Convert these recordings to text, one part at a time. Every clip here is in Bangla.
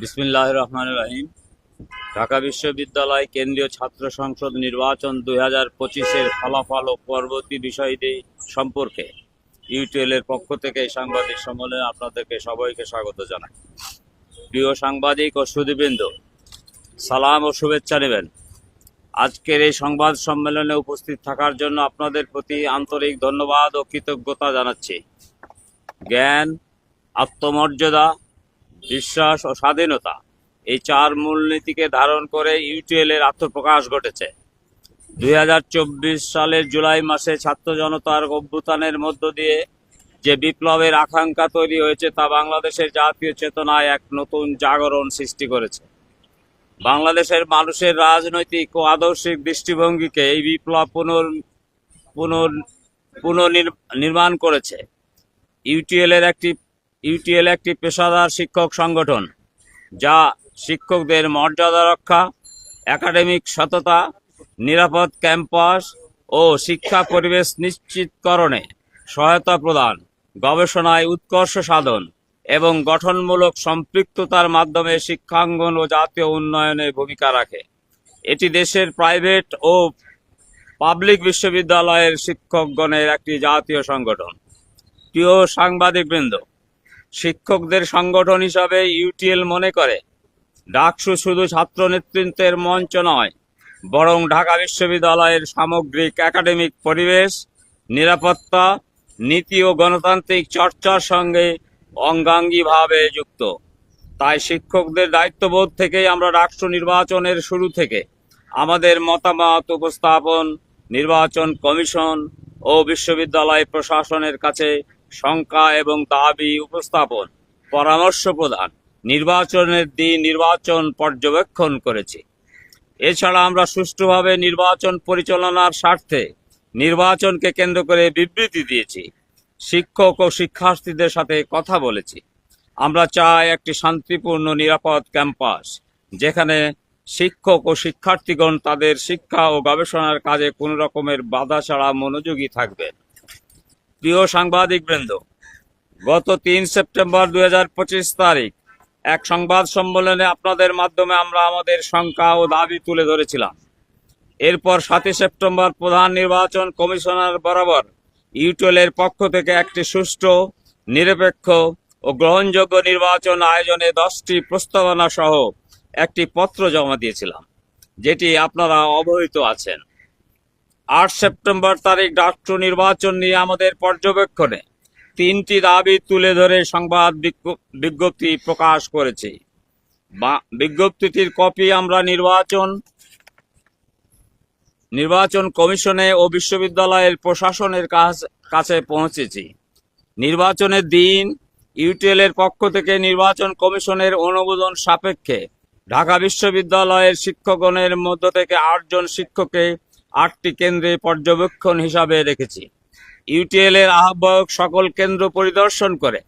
বিসমিল্লাহ রহমান রাহিম। ঢাকা বিশ্ববিদ্যালয় কেন্দ্রীয় ছাত্র সংসদ নির্বাচন দুই হাজার পঁচিশের ফলাফল ও পরবর্তী বিষয়টি সম্পর্কে ইউটিএলের পক্ষ থেকে এই সাংবাদিক সম্মেলনে আপনাদেরকে সবাইকে স্বাগত জানাই। প্রিয় সাংবাদিক ও সুদীবৃন্দ, সালাম ও শুভেচ্ছা নেবেন। আজকের এই সংবাদ সম্মেলনে উপস্থিত থাকার জন্য আপনাদের প্রতি আন্তরিক ধন্যবাদ ও কৃতজ্ঞতা জানাচ্ছি। জ্ঞান, আত্মমর্যাদা বিশ্বাস ও স্বাধীনতা, এই চার মূলনীতিকে ধারণ করে ইউটিএল এর আত্মপ্রকাশ ঘটেছে। দুই সালের জুলাই মাসে ছাত্র জনতার অভ্যুত্থানের মধ্য দিয়ে যে বিপ্লবের আকাঙ্ক্ষা তৈরি হয়েছে তা বাংলাদেশের জাতীয় চেতনায় এক নতুন জাগরণ সৃষ্টি করেছে। বাংলাদেশের মানুষের রাজনৈতিক ও আদর্শিক দৃষ্টিভঙ্গিকে এই বিপ্লব পুনর পুনর পুনর্নির্মাণ করেছে। ইউটিএল এর একটি ইউটিএল একটি পেশাদার শিক্ষক সংগঠন, যা শিক্ষকদের মর্যাদা রক্ষা, একাডেমিক সততা, নিরাপদ ক্যাম্পাস ও শিক্ষা পরিবেশ নিশ্চিতকরণে সহায়তা প্রদান, গবেষণায় উৎকর্ষ সাধন এবং গঠনমূলক সম্পৃক্ততার মাধ্যমে শিক্ষাঙ্গন ও জাতীয় উন্নয়নে ভূমিকা রাখে। এটি দেশের প্রাইভেট ও পাবলিক বিশ্ববিদ্যালয়ের শিক্ষকগণের একটি জাতীয় সংগঠন। প্রিয় সাংবাদিকবৃন্দ শিক্ষকদের সংগঠন হিসাবে ইউটিএল মনে করে। ডাকসু শুধু ছাত্র নেতৃত্বের মঞ্চ নয়, বরং ঢাকা বিশ্ববিদ্যালয়ের সামগ্রিক একাডেমিক পরিবেশ, নিরাপত্তা, নীতি ও গণতান্ত্রিক চর্চার সঙ্গে অঙ্গাঙ্গিভাবে যুক্ত। তাই শিক্ষকদের দায়িত্ববোধ থেকেই আমরা ডাকসু নির্বাচনের শুরু থেকে আমাদের মতামত উপস্থাপন, নির্বাচন কমিশন ও বিশ্ববিদ্যালয় প্রশাসনের কাছে শঙ্কা এবং দাবি উপস্থাপন, পরামর্শ প্রদান, নির্বাচনের দিন নির্বাচন পর্যবেক্ষণ করেছি। এছাড়া আমরা সুষ্ঠুভাবে নির্বাচন পরিচালনার স্বার্থে নির্বাচনকে কেন্দ্র করে বিবৃতি দিয়েছি। শিক্ষক ও শিক্ষার্থীদের সাথে কথা বলেছি। আমরা চাই একটি শান্তিপূর্ণ, নিরাপদ ক্যাম্পাস, যেখানে শিক্ষক ও শিক্ষার্থীগণ তাদের শিক্ষা ও গবেষণার কাজে কোনো রকমের বাধা ছাড়া মনোযোগী থাকবেন। প্রিয় সাংবাদিকবৃন্দ, গত তিন সেপ্টেম্বর দু হাজার পঁচিশ তারিখ এক সংবাদ সম্মেলনে আপনাদের মাধ্যমে আমরা আমাদের শঙ্কা ও দাবি তুলে ধরেছিলাম। এরপর সাতই সেপ্টেম্বর প্রধান নির্বাচন কমিশনার বরাবর ইউটেলের পক্ষ থেকে একটি সুষ্ঠু, নিরপেক্ষ ও গ্রহণযোগ্য নির্বাচন আয়োজনে দশটি প্রস্তাবনা সহ একটি পত্র জমা দিয়েছিলাম, যেটি আপনারা অবহিত আছেন। আট সেপ্টেম্বর তারিখ ডাক্তার নির্বাচন নিয়ে আমাদের পর্যবেক্ষণে তিনটি দাবি তুলে ধরে সংবাদ বিজ্ঞ- বিজ্ঞপ্তি প্রকাশ করেছি। বিজ্ঞপ্তিটির কপি আমরা নির্বাচন নির্বাচন কমিশনে ও বিশ্ববিদ্যালয়ের প্রশাসনের কাছে পৌঁছেছি। নির্বাচনের দিন ইউটিএলের পক্ষ থেকে নির্বাচন কমিশনের অনুমোদন সাপেক্ষে ঢাকা বিশ্ববিদ্যালয়ের শিক্ষকগণের মধ্য থেকে আটজন শিক্ষককে আটটি কেন্দ্রে পর্যবেক্ষণ হিসাবে রেখেছি। ইউটিএল এর আহ্বায়ক সকল কেন্দ্র পরিদর্শন করে।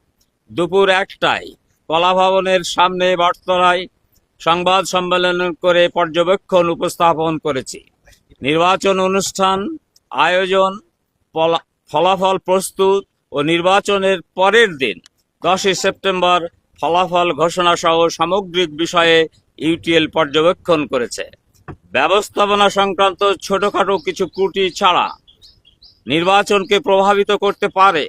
দুপুর একটায় কলা ভবনের সামনে বার্তলায় সংবাদ সম্মেলন করে পর্যবেক্ষণ উপস্থাপন করেছি। নির্বাচন অনুষ্ঠান, আয়োজন ফলাফল প্রস্তুত ও নির্বাচনের পরের দিন দশই সেপ্টেম্বর ফলাফল ঘোষণা সহ সামগ্রিক বিষয়ে ইউটিএল পর্যবেক্ষণ করেছে। ব্যবস্থাপনা সংক্রান্ত ছোটখাটো কিছু ত্রুটি ছাড়া নির্বাচনকে প্রভাবিত করতে পারে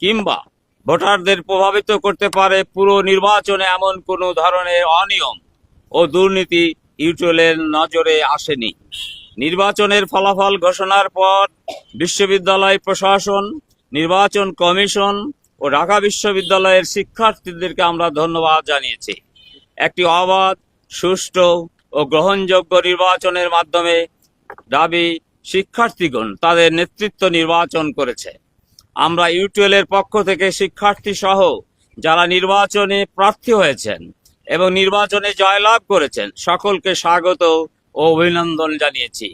কিংবা ভোটারদের প্রভাবিত করতে পারে পুরো নির্বাচনে এমন কোনো ধরনের অনিয়ম ও দুর্নীতি ইউটিউলের নজরে আসেনি। নির্বাচনের ফলাফল ঘোষণার পর বিশ্ববিদ্যালয় প্রশাসন, নির্বাচন কমিশন ও ঢাকা বিশ্ববিদ্যালয়ের শিক্ষার্থীদেরকে আমরা ধন্যবাদ জানিয়েছি। একটি অবাধ, সুষ্ঠু ও গ্রহণযোগ্য নির্বাচনের মাধ্যমে দাবি শিক্ষার্থীগণ তাদের নেতৃত্ব নির্বাচন করেছে। আমরা ইউটিএল এর পক্ষ থেকে শিক্ষার্থী সহ যারা নির্বাচনে প্রার্থী হয়েছেন এবং নির্বাচনে জয়লাভ করেছেন, সকলকে স্বাগত ও অভিনন্দন জানিয়েছি।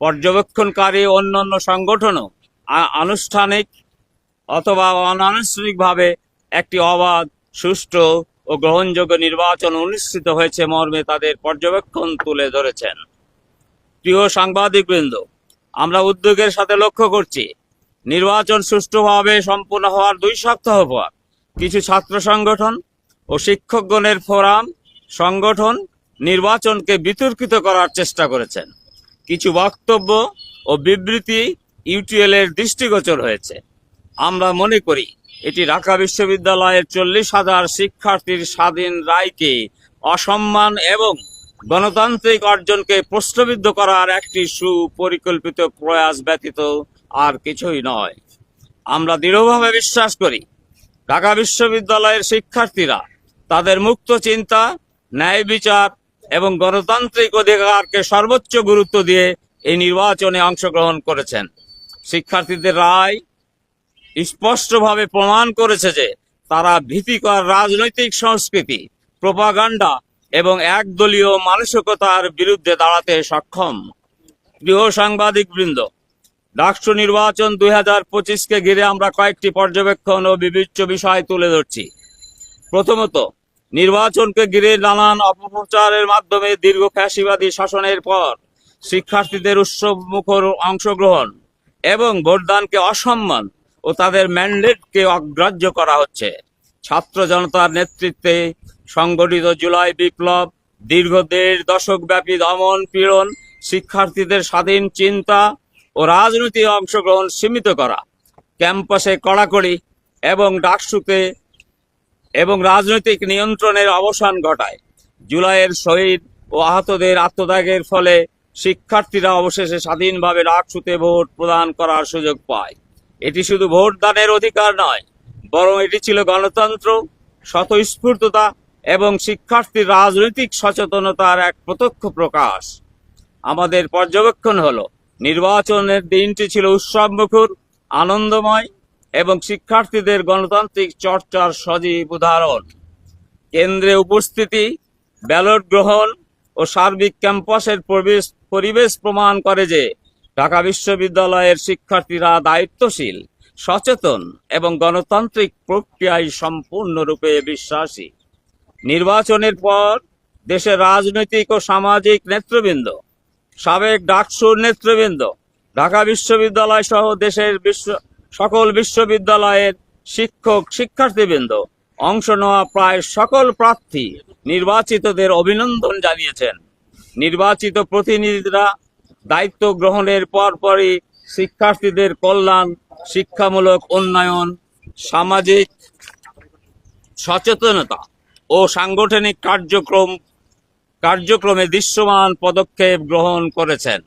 পর্যবেক্ষণকারী অন্যান্য সংগঠনও আনুষ্ঠানিক অথবা অনানুষ্ঠানিকভাবে একটি অবাধ, সুষ্ঠু ও গ্রহণযোগ্য নির্বাচন অনুষ্ঠিত হয়েছে মর্মে তাদের পর্যবেক্ষণ তুলে ধরেছেন। প্রিয় সাংবাদিকবৃন্দ, আমরা উদ্যোগের সাথে লক্ষ্য করছি, নির্বাচন সুষ্ঠুভাবে সম্পূর্ণ হওয়ার দুই সপ্তাহ পর কিছু ছাত্র সংগঠন ও শিক্ষকগণের ফোরাম, সংগঠন নির্বাচনকে বিতর্কিত করার চেষ্টা করেছেন। কিছু বক্তব্য ও বিবৃতি ইউটিএল এর দৃষ্টিগোচর হয়েছে। আমরা মনে করি এটি ঢাকা বিশ্ববিদ্যালয়ের চল্লিশ হাজার শিক্ষার্থীর স্বাধীন রায়কে অসম্মান এবং গণতান্ত্রিক অর্জনকে প্রশ্নবিদ্ধ করার একটি সুপরিকল্পিত প্রয়াস ব্যতীত আর কিছুই নয়। আমরা দৃঢ়ভাবে বিশ্বাস করি ঢাকা বিশ্ববিদ্যালয়ের শিক্ষার্থীরা তাদের মুক্ত চিন্তা, ন্যায় বিচার এবং গণতান্ত্রিক অধিকারকে সর্বোচ্চ গুরুত্ব দিয়ে এই নির্বাচনে অংশগ্রহণ করেছেন। শিক্ষার্থীদের রায় স্পষ্টভাবে প্রমাণ করেছে যে তারা ভীতিকর রাজনৈতিক সংস্কৃতি, প্রপাগান্ডা এবং একদলীয় মানসিকতার বিরুদ্ধে দাঁড়াতে সক্ষম। প্রিয় সাংবাদিক বৃন্দ, ডাকসু নির্বাচন দুই হাজার পঁচিশকে ঘিরে আমরা কয়েকটি পর্যবেক্ষণ ও বিবেচ্য বিষয় তুলে ধরছি। প্রথমত, নির্বাচনকে ঘিরে নানান অপপ্রচারের মাধ্যমে দীর্ঘ ফ্যাসিবাদী শাসনের পর শিক্ষার্থীদের উৎসবমুখর অংশগ্রহণ এবং ভোটদানকে অসম্মান ও তাদের ম্যান্ডেটকে অগ্রাহ্য করা হচ্ছে। ছাত্র জনতার নেতৃত্বে সংগঠিত জুলাই বিপ্লব, দীর্ঘ দেড় দশক ব্যাপী দমন পীড়ন, শিক্ষার্থীদের স্বাধীন চিন্তা ও রাজনৈতিক অংশগ্রহণ সীমিত করা, ক্যাম্পাসে কড়াকড়ি এবং ডাকসুতে এবং রাজনৈতিক নিয়ন্ত্রণের অবসান ঘটায়। জুলাইয়ের শহীদ ও আহতদের আত্মত্যাগের ফলে শিক্ষার্থীরা অবশেষে স্বাধীনভাবে ডাকসুতে ভোট প্রদান করার সুযোগ পায়। এটি শুধু ভোট দানের অধিকার নয়, বরং এটি ছিল গণতন্ত্র, স্বতঃস্ফূর্ততা এবং শিক্ষার্থীর রাজনৈতিক সচেতনতার এক প্রত্যক্ষ প্রকাশ। আমাদের পর্যবেক্ষণ হলো, নির্বাচনের দিনটি ছিল উৎসবমুখর, আনন্দময় এবং শিক্ষার্থীদের গণতান্ত্রিক চর্চার সজীব উদাহরণ। কেন্দ্রে উপস্থিতি, ব্যালট গ্রহণ ও সার্বিক ক্যাম্পাসের পরিবেশ প্রমাণ করে যে ঢাকা বিশ্ববিদ্যালয়ের শিক্ষার্থীরা দায়িত্বশীল, সচেতন এবং গণতান্ত্রিক প্রক্রিয়ায় সম্পূর্ণরূপে বিশ্বাসী। নির্বাচনের পর দেশের রাজনৈতিক ও সামাজিক নেতৃবৃন্দ, সাবেক ডাকসুর নেতৃবৃন্দ, ঢাকা বিশ্ববিদ্যালয় সহ দেশের বিশ্ব, সকল বিশ্ববিদ্যালয়ের শিক্ষক, শিক্ষার্থীবৃন্দ অংশ নেওয়া প্রায় সকল প্রার্থী নির্বাচিতদের অভিনন্দন জানিয়েছেন। নির্বাচিত প্রতিনিধিরা দায়িত্ব গ্রহণের পরপরই শিক্ষার্থীদের কল্যাণ, শিক্ষামূলক উন্নয়ন, সামাজিক সচেতনতা ও সাংগঠনিক কার্যক্রম, কার্যক্রমে দৃশ্যমান পদক্ষেপ গ্রহণ করেছেন।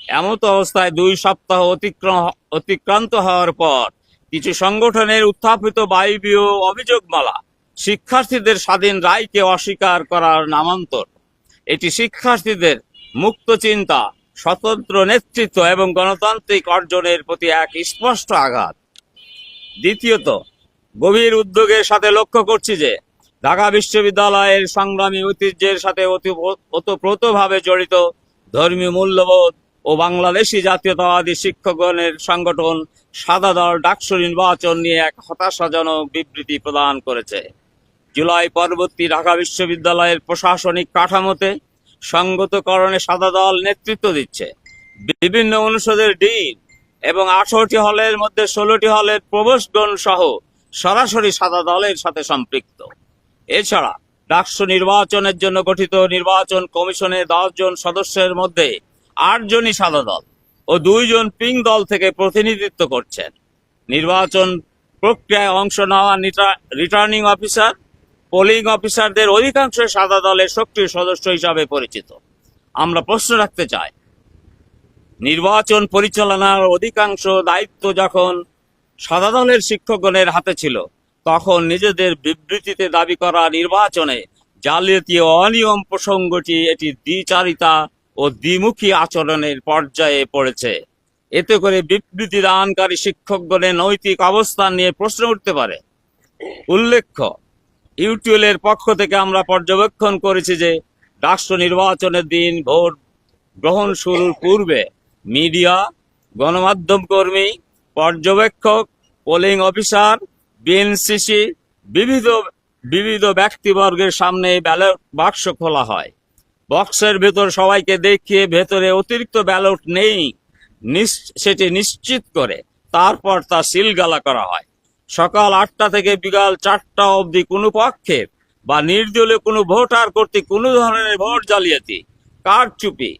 এমত অবস্থায় দুই সপ্তাহ অতিক্রম, অতিক্রান্ত হওয়ার পর কিছু সংগঠনের উত্থাপিত বায়বীয় অভিযোগমালা শিক্ষার্থীদের স্বাধীন রায়কে অস্বীকার করার নামান্তর। এটি শিক্ষার্থীদের মুক্ত চিন্তা স্বতন্ত্র নেতৃত্ব এবং গণতান্ত্রিক অর্জনের প্রতি এক স্পষ্ট আঘাত। দ্বিতীয়ত, গভীর উদ্যোগের সাথে লক্ষ্য করছি যে, ঢাকা বিশ্ববিদ্যালয়ের সংগ্রামী ঐতিহ্যের সাথে ওতপ্রোতভাবে জড়িত ধর্মীয় মূল্যবোধ ও বাংলাদেশি জাতীয়তাবাদী শিক্ষকগণের সংগঠন সাদা দল ডাকসু নির্বাচন নিয়ে এক হতাশাজনক বিবৃতি প্রদান করেছে। জুলাই পরবর্তী ঢাকা বিশ্ববিদ্যালয়ের প্রশাসনিক কাঠামোতে সঙ্গতকরণে সাদা দল নেতৃত্ব দিচ্ছে। বিভিন্ন অনুষদের ডিন এবং আঠারোটি হলের মধ্যে ষোলোটি হলের প্রবেশগণ সহ সরাসরি সাদা দলের সাথে সম্পৃক্ত। এছাড়া ডাকসু নির্বাচনের জন্য গঠিত নির্বাচন কমিশনের দশ জন সদস্যের মধ্যে আটজনই সাদা দল ও দুইজন পিং দল থেকে প্রতিনিধিত্ব করছেন। নির্বাচন প্রক্রিয়ায় অংশ নেওয়া রিটার্নিং অফিসার পোলিং অফিসারদের অধিকাংশ সাদা দলের সক্রিয় সদস্য হিসাবে পরিচিত। আমরা প্রশ্ন রাখতে চাই, নির্বাচন পরিচালনার অধিকাংশ দায়িত্ব যখন সাদা দলের শিক্ষকগণের হাতে ছিল, তখন নিজেদের বিবৃতিতে দাবি করা নির্বাচনে জালিয়াতি অনিয়ম প্রসঙ্গটি এটি দ্বিচারিতা ও দ্বিমুখী আচরণের পর্যায়ে পড়েছে। এতে করে বিবৃতি দানকারী শিক্ষকগণের নৈতিক অবস্থান নিয়ে প্রশ্ন উঠতে পারে। উল্লেখ্য ইউটিউলের পক্ষ থেকে আমরা পর্যবেক্ষণ করেছি যে রাষ্ট্র নির্বাচনের দিন ভোট গ্রহণ শুরুর পূর্বে মিডিয়া, গণমাধ্যম কর্মী, পর্যবেক্ষক, পোলিং অফিসার, বিএনসিসি, বিবিধ বিবিধ ব্যক্তিবর্গের সামনে ব্যালট বাক্স খোলা হয়। বক্সের ভেতর সবাইকে দেখিয়ে ভেতরে অতিরিক্ত ব্যালট নেই সেটি নিশ্চিত করে, তারপর তা সিলগালা করা হয়। সকাল আটটা থেকে বিকাল চারটা অবধি কোনো পক্ষে বা নির্দলীয় কোনো ভোটার কর্তৃক কোনো ধরনের ভোট জালিয়াতি, কারচুপি,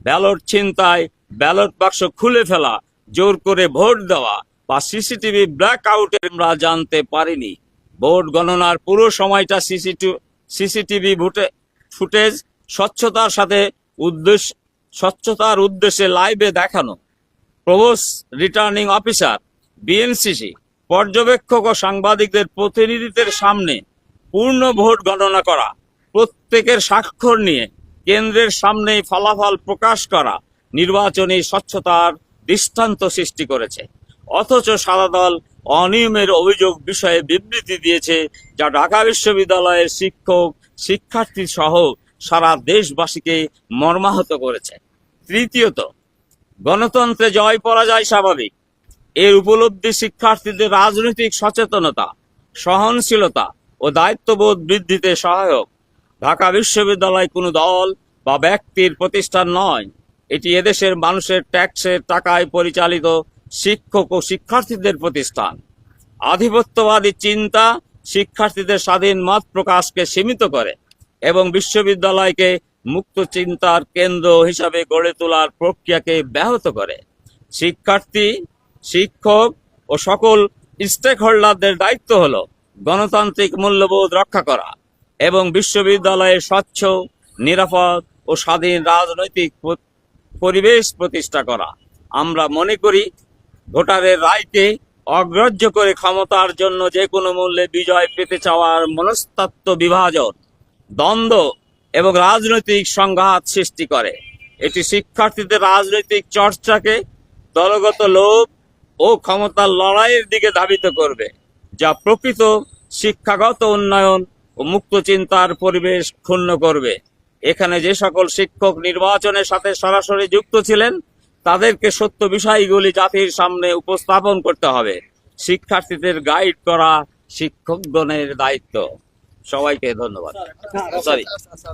ব্যালট ছিনতাই, ব্যালট বাক্স খুলে ফেলা, জোর করে ভোট দেওয়া বা সিসিটিভি ব্ল্যাক আউটে আমরা জানতে পারিনি। ভোট গণনার পুরো সময়টা সিসিটি সিসিটিভি ভোটে, ফুটেজ স্বচ্ছতার সাথে উদ্দেশ্য স্বচ্ছতার উদ্দেশ্যে লাইভে দেখানো। প্রভোস রিটার্নিং অফিসার, বিএনসিসি পর্যবেক্ষক ও সাংবাদিকদের প্রতিনিধিদের সামনে পূর্ণ ভোট গণনা করা, প্রত্যেকের স্বাক্ষর নিয়ে কেন্দ্রের সামনেই ফলাফল প্রকাশ করা নির্বাচনী স্বচ্ছতার দৃষ্টান্ত সৃষ্টি করেছে। অথচ সাদা দল অনিয়মের অভিযোগ বিষয়ে বিবৃতি দিয়েছে যা ঢাকা বিশ্ববিদ্যালয়ের শিক্ষক, শিক্ষার্থী সহ সারা দেশবাসীকে মর্মাহত করেছে। তৃতীয়ত, গণতন্ত্রে জয় পরাজয় স্বাভাবিক। এর উপলব্ধি শিক্ষার্থীদের রাজনৈতিক সচেতনতা, সহনশীলতা ও দায়িত্ববোধ বৃদ্ধিতে সহায়ক। ঢাকা বিশ্ববিদ্যালয় কোনো দল বা ব্যক্তির প্রতিষ্ঠান নয়। এটি এদেশের মানুষের ট্যাক্সের টাকায় পরিচালিত শিক্ষক ও শিক্ষার্থীদের প্রতিষ্ঠান। আধিপত্যবাদী চিন্তা শিক্ষার্থীদের স্বাধীন মত প্রকাশকে সীমিত করে এবং বিশ্ববিদ্যালয়কে মুক্ত চিন্তার কেন্দ্র হিসাবে গড়ে তোলার প্রক্রিয়াকে ব্যাহত করে। শিক্ষার্থী শিক্ষক ও সকল স্টেক হোল্ডারদের দায়িত্ব হল গণতান্ত্রিক মূল্যবোধ রক্ষা করা এবং বিশ্ববিদ্যালয়ে স্বচ্ছ, নিরাপদ ও স্বাধীন রাজনৈতিক পরিবেশ প্রতিষ্ঠা করা। আমরা মনে করি ভোটারের রায়কে অগ্রাহ্য করে ক্ষমতার জন্য যে কোনো মূল্যে বিজয় পেতে চাওয়ার মনস্তাত্ত্ব বিভাজন, দ্বন্দ্ব এবং রাজনৈতিক সংঘাত সৃষ্টি করে। এটি শিক্ষার্থীদের রাজনৈতিক চর্চাকে দলগত লোভ ও ক্ষমতার লড়াইয়ের দিকে ধাবিত করবে, যা প্রকৃত শিক্ষাগত উন্নয়ন ও মুক্ত চিন্তার পরিবেশ ক্ষুণ্ণ করবে। এখানে যে সকল শিক্ষক নির্বাচনের সাথে সরাসরি যুক্ত ছিলেন, তাদেরকে সত্য বিষয়গুলি জাতির সামনে উপস্থাপন করতে হবে। শিক্ষার্থীদের গাইড করা শিক্ষকগণের দায়িত্ব। সবাইকে ধন্যবাদ। সরি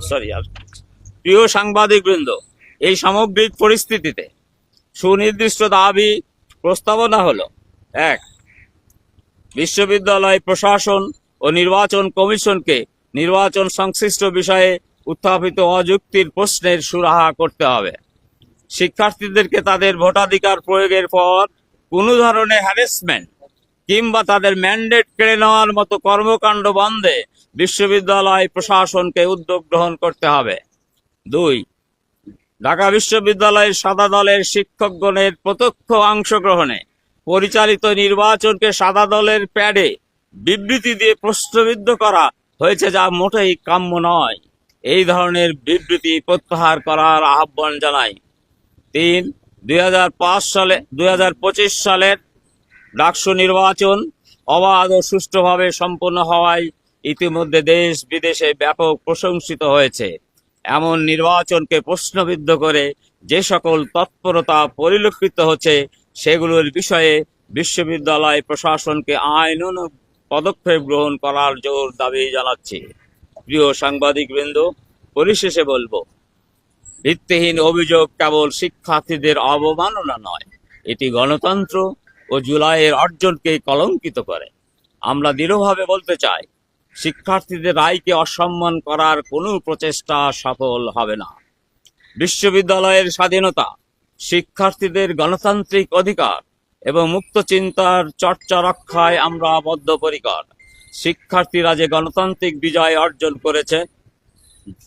সরি প্রিয় সাংবাদিক বৃন্দ এই সামগ্রিক পরিস্থিতিতে সুনির্দিষ্ট দাবি প্রস্তাবনা হলো, এক, বিশ্ববিদ্যালয় প্রশাসন ও নির্বাচন কমিশনকে নির্বাচন সংশ্লিষ্ট বিষয়ে উত্থাপিত অযুক্তির প্রশ্নের সুরাহা করতে হবে। শিক্ষার্থীদেরকে তাদের ভোটাধিকার প্রয়োগের পর কোনো ধরনের হ্যারেসমেন্ট কিংবা তাদের ম্যান্ডেট কেড়ে নেওয়ার মতো কর্মকাণ্ড বন্ধে বিশ্ববিদ্যালয় প্রশাসনকে উদ্যোগ গ্রহণ করতে হবে। দুই ঢাকা বিশ্ববিদ্যালয়ের সাদা দলের শিক্ষকগণের প্রত্যক্ষ অংশগ্রহণে পরিচালিত নির্বাচনকে সাদা দলের প্যাডে বিবৃতি দিয়ে প্রশ্নবিদ্ধ করা হয়েছে যা মোটেই কাম্য নয়। এই ধরনের বিবৃতি প্রত্যাহার করার আহ্বান জানাই। তিন, দুই সালে, দুই হাজার পঁচিশ সালের ডাকসু নির্বাচন অবাধ ও সুষ্ঠুভাবে সম্পন্ন হওয়ায় ইতিমধ্যে দেশ বিদেশে ব্যাপক প্রশংসিত হয়েছে। এমন নির্বাচনকে প্রশ্নবিদ্ধ করে যে সকল তৎপরতা পরিলক্ষিত হচ্ছে, সেগুলোর বিষয়ে বিশ্ববিদ্যালয় প্রশাসনকে আইন পদক্ষেপ গ্রহণ করার জোর দাবি জানাচ্ছি। প্রিয় সাংবাদিক বৃন্দ পরিশেষে বলব, ভিত্তিহীন অভিযোগ কেবল শিক্ষার্থীদের অবমাননা নয়, এটি গণতন্ত্র ও জুলাইয়ের অর্জনকে কলঙ্কিত করে। আমরা দৃঢ়ভাবে বলতে চাই শিক্ষার্থীদের রায়কে অসম্মান করার কোনো প্রচেষ্টা সফল হবে না। বিশ্ববিদ্যালয়ের স্বাধীনতা, শিক্ষার্থীদের গণতান্ত্রিক অধিকার এবং মুক্ত চিন্তার চর্চা রক্ষায় আমরা বদ্ধপরিকর। শিক্ষার্থীরা যে গণতান্ত্রিক বিজয় অর্জন করেছে,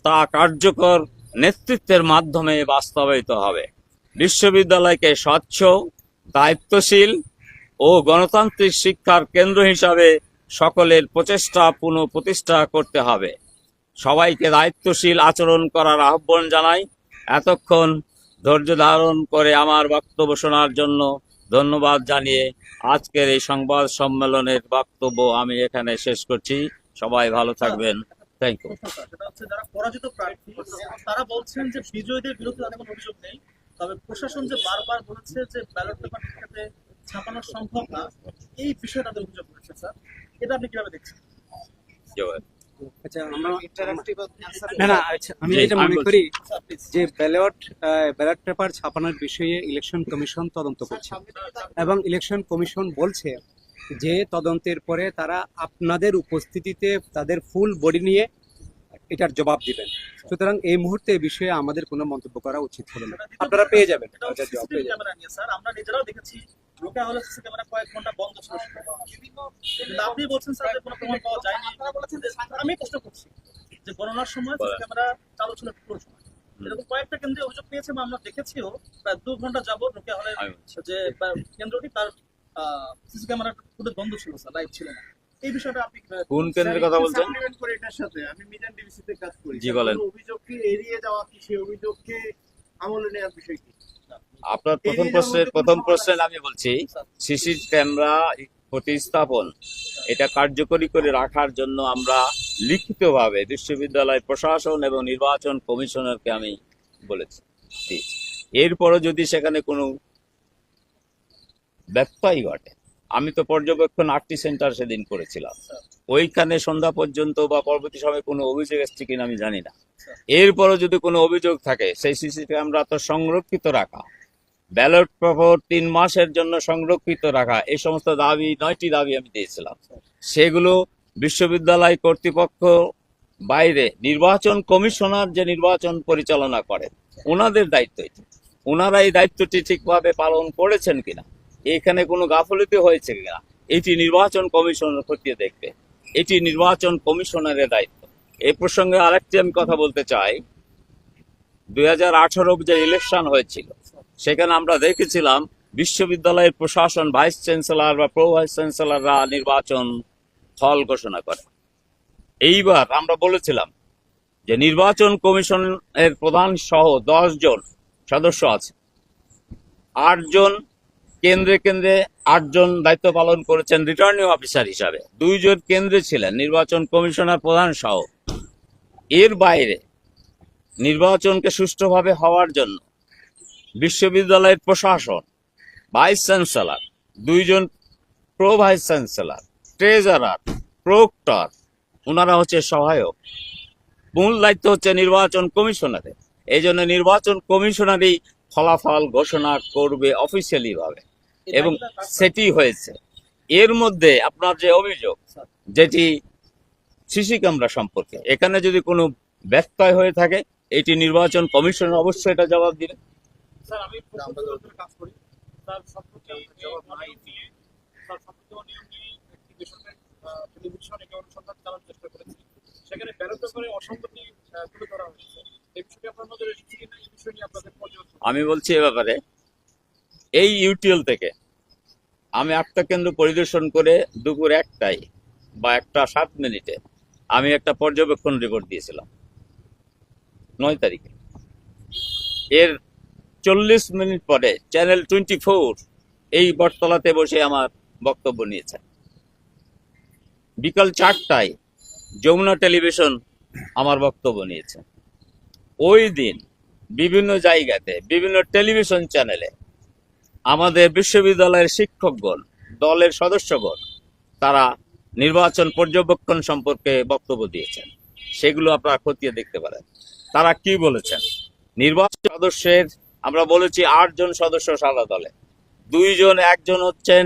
তা কার্যকর নেতৃত্বের মাধ্যমে বাস্তবায়িত হবে। বিশ্ববিদ্যালয়কে স্বচ্ছ, দায়িত্বশীল ও গণতান্ত্রিক শিক্ষার কেন্দ্র হিসাবে সকলের প্রচেষ্টা পুনঃ প্রতিষ্ঠা করতে হবে। সবাইকে দায়িত্বশীল আচরণ করার আহ্বান জানাই। এতক্ষণ ধৈর্য ধারণ করে আমার বক্তব্য শোনার জন্য ধন্যবাদ জানিয়ে আজকের এই সংবাদ সম্মেলনের বক্তব্য আমি এখানে শেষ করছি। সবাই ভালো থাকবেন। থ্যাংক ইউ তারা বলছেন যে বিজয়ীদের বিরুদ্ধে তাদের কোনো অভিযোগ নেই। তবে প্রশাসন যে বারবার বলেছে যে ব্যালট পেপার ছাপানো সম্ভব না, এই বিষয়ে তাদের অভিযোগ করেছে স্যার। এটা আপনি কীভাবে দেখছেন? আচ্ছা আমরা না না আচ্ছা আমি এটা মনে করি যে ব্যালট ব্যালট পেপার ছাপানোর বিষয়ে ইলেকশন কমিশন তদন্ত করছে। এবং ইলেকশন কমিশন বলছে যে তদন্তের পরে তারা আপনাদের উপস্থিতিতে তাদের ফুল বডি নিয়ে এটার জবাব দিবেন। সুতরাং এই মুহূর্তে এই বিষয়ে আমাদের কোনো মন্তব্য করা উচিত হলো না। আপনারা পেয়ে যাবেন। এটা ওটার জবাব সিসিটিভি পেয়ে যাবেন। ক্যামেরা আমরা নিজেরাও দেখেছি লোকা হলে সিসি ক্যামেরা কয়েক ঘণ্টা বন্ধ ছিল। কিন্তু আপনি বলছেন স্যার যে কোনো প্রমাণ পাওয়া যায়নি। আপনারা বলেছেন যে আমি প্রশ্ন করছি যে গণনার সময় ক্যামেরা চালু ছিল পুরো সময়। এরকম কয়েকটা কেন্দ্রে অভিযোগ পেয়েছে বা আমরা দেখেছিও প্রায় দু ঘণ্টা যাবত রোকেয়া হলে যে কেন্দ্রটি তার সিসি ক্যামেরা বন্ধ ছিল স্যার লাইভ ছিল না। এই বিষয়টা আপনি কোন কেন্দ্রের কথা বলছেন? করে এটার সাথে। আমি মিজান ডিবিসিতে কাজ করি। জি, বলেন। অভিযোগকে এড়িয়ে যাওয়া কি সেই অভিযোগকে আমলে নেওয়ার বিষয় কি? আপনার প্রথম প্রশ্নের প্রথম প্রশ্নের আমি বলছি সিসি ক্যামেরা প্রতিস্থাপন এটা কার্যকরী করে রাখার জন্য আমরা লিখিতভাবে বিশ্ববিদ্যালয় প্রশাসন এবং নির্বাচন কমিশনারকে আমি বলেছি। এরপরও যদি সেখানে কোনো ব্যত্যয় ঘটে আমি তো পর্যবেক্ষণ আটটি সেন্টার সেদিন করেছিলাম। ওইখানে সন্ধ্যা পর্যন্ত বা পরবর্তী সময় কোনো অভিযোগ এসছে কিনা আমি জানি না। এরপরও যদি কোনো অভিযোগ থাকে, সেই সিসি ক্যামেরা তো সংরক্ষিত রাখা। ব্যালট পেপার তিন মাসের জন্য সংরক্ষিত রাখা, এই সমস্ত দাবি, নয়টি দাবি আমি দিয়েছিলাম। সেগুলো বিশ্ববিদ্যালয় কর্তৃপক্ষ বাইরে নির্বাচন কমিশনার যে নির্বাচন পরিচালনা করেন, ওনাদের দায়িত্ব এটি। ওনারা এই দায়িত্বটি ঠিকভাবে পালন করেছেন কিনা? এখানে কোনো গাফলতি হয়েছে কিনা? এটি নির্বাচন কমিশনার খতিয়ে দেখবে। এটি নির্বাচন কমিশনারের দায়িত্ব। এই প্রসঙ্গে আরেকটি আমি কথা বলতে চাই। দুই হাজার আঠারো যে ইলেকশন হয়েছিল, সেখানে আমরা দেখেছিলাম বিশ্ববিদ্যালয়ের প্রশাসন ভাইস চ্যান্সেলর বা প্রো ভাইস চ্যান্সেলররা নির্বাচন ফল ঘোষণা করে। এইবার আমরা বলেছিলাম যে নির্বাচন কমিশনের প্রধান সহ দশ জন সদস্য আছে। আটজন কেন্দ্রে কেন্দ্রে আটজন দায়িত্ব পালন করেছেন রিটার্নিং অফিসার হিসাবে। দুইজন কেন্দ্রে ছিলেন, নির্বাচন কমিশনার প্রধান সহ। এর বাইরে নির্বাচনকে সুষ্ঠুভাবে হওয়ার জন্য বিশ্ববিদ্যালয়ের প্রশাসন, ভাইস চ্যান্সেলর, দুইজন pro vice chancellor treasurer proctor ওনারা হচ্ছে সহায়ক। মূল দায়িত্ব হচ্ছে নির্বাচন কমিশনারের। এই জন্য নির্বাচন কমিশনারই ফলাফল ঘোষণা করবে অফিসিয়ালি ভাবে। এবং সেটি হয়েছে। এর মধ্যে আপনার যে অভিযোগ যেটি সিসি ক্যামেরা সম্পর্কে এখানে যদি কোনো ব্যত্যয় হয়ে থাকে এটি নির্বাচন কমিশন অবশ্যই এটা জবাব দিবে। স্যার আমি কাজ করি। নিয়ে একটি বেসরকারি টেলিভিশন অনুসন্ধান চালানোর চেষ্টা করেছি। সেখানে ব্যালট পেপারে অসঙ্গতি তুলে ধরা হয়েছে। আমি বলছি এ ব্যাপারে, এই ইউটিএল থেকে আমি আটটা কেন্দ্র পরিদর্শন করে দুপুর একটাই বা একটা সাত মিনিটে আমি একটা পর্যবেক্ষণ রিপোর্ট দিয়েছিলাম। নয় তারিখে। এর চল্লিশ মিনিট পরে চ্যানেল টোয়েন্টি ফোর এই বটতলাতে বসে আমার বক্তব্য নিয়েছে। বিকাল চারটায় যমুনা টেলিভিশন আমার বক্তব্য নিয়েছে। ওই দিন বিভিন্ন জায়গাতে, বিভিন্ন টেলিভিশন চ্যানেলে আমাদের বিশ্ববিদ্যালয়ের শিক্ষকগণ, দলের সদস্যগণ, তারা নির্বাচন পর্যবেক্ষণ সম্পর্কে বক্তব্য দিয়েছেন। সেগুলো আপনারা খতিয়ে দেখতে পারেন। তারা কি বলেছেন? নির্বাচন সদস্যের, আমরা বলেছি আটজন সদস্য সাদা দলে। দুইজন, একজন হচ্ছেন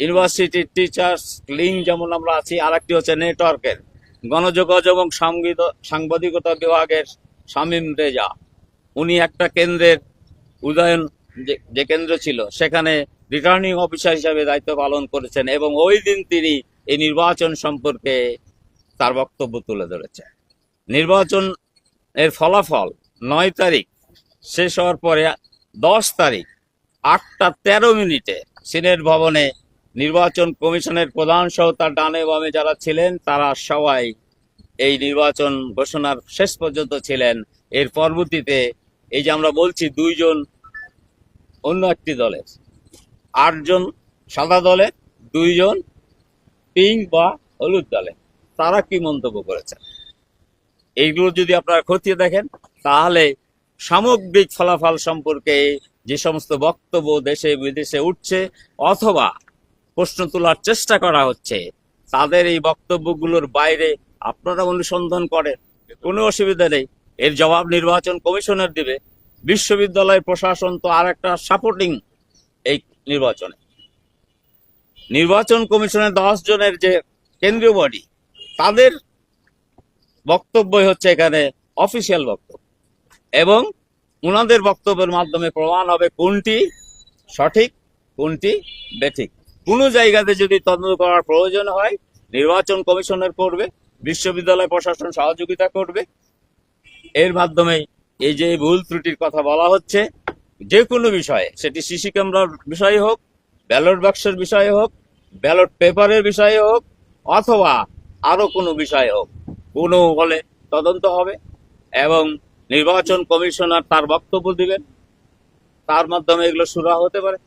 ইউনিভার্সিটির টিচার্স লিঙ্ক যেমন আমরা আছি, আরেকটি হচ্ছে নেটওয়ার্কের গণযোগাযোগ এবং সাংবিদ- সাংবাদিকতা বিভাগের শামীম রেজা। উনি একটা কেন্দ্রের উদয়ন যে- কেন্দ্র ছিল, সেখানে রিটার্নিং অফিসার হিসাবে দায়িত্ব পালন করেছেন এবং ওই দিন তিনি এই নির্বাচন সম্পর্কে তার বক্তব্য তুলে ধরেছেন। নির্বাচন এর ফলাফল নয় তারিখ শেষ হওয়ার পরে দশ তারিখ আটটা তেরো মিনিটে সিনেট ভবনে নির্বাচন কমিশনের প্রধান সহ তার ডানে বামে যারা ছিলেন, তারা সবাই এই নির্বাচন ঘোষণার শেষ পর্যন্ত ছিলেন। এর পরবর্তীতে এই যে আমরা বলছি দুইজন অন্য একটি দলের, আটজন সাদা দলে দুইজন পিঙ্ক বা হলুদ দলে তারা কি মন্তব্য করেছেন? এইগুলো যদি আপনারা খতিয়ে দেখেন, তাহলে সামগ্রিক ফলাফল সম্পর্কে যে সমস্ত বক্তব্য দেশে বিদেশে উঠছে, অথবা প্রশ্ন তোলার চেষ্টা করা হচ্ছে। তাদের এই বক্তব্যগুলোর বাইরে আপনারা অনুসন্ধান করেন। কোনো অসুবিধা নেই। এর জবাব নির্বাচন কমিশনের দিবে। বিশ্ববিদ্যালয় প্রশাসন তো আর একটা সাপোর্টিং এই নির্বাচনে। নির্বাচন কমিশনের দশ জনের যে কেন্দ্রীয় বডি তাদের বক্তব্যই হচ্ছে এখানে অফিসিয়াল বক্তব্য। এবং ওনাদের বক্তব্যের মাধ্যমে প্রমাণ হবে কোনটি সঠিক, কোনটি বেঠিক। কোনো জায়গাতে যদি তদন্ত করার প্রয়োজন হয়, নির্বাচন কমিশনের করবে, বিশ্ববিদ্যালয় প্রশাসন সহযোগিতা করবে। এর মাধ্যমে এই যে ভুল ত্রুটির কথা বলা হচ্ছে, যে কোনো বিষয়ে, সেটি সিসি ক্যামেরার বিষয়ে হোক, ব্যালট বাক্সের বিষয়ে হোক, ব্যালট পেপারের বিষয়ে হোক, অথবা আরও কোনো বিষয়ে হোক, কোনো হলে তদন্ত হবে এবং নির্বাচন কমিশনার তার বক্তব্য দিবেন। তার মাধ্যমে এগুলো শুরু হতে পারে।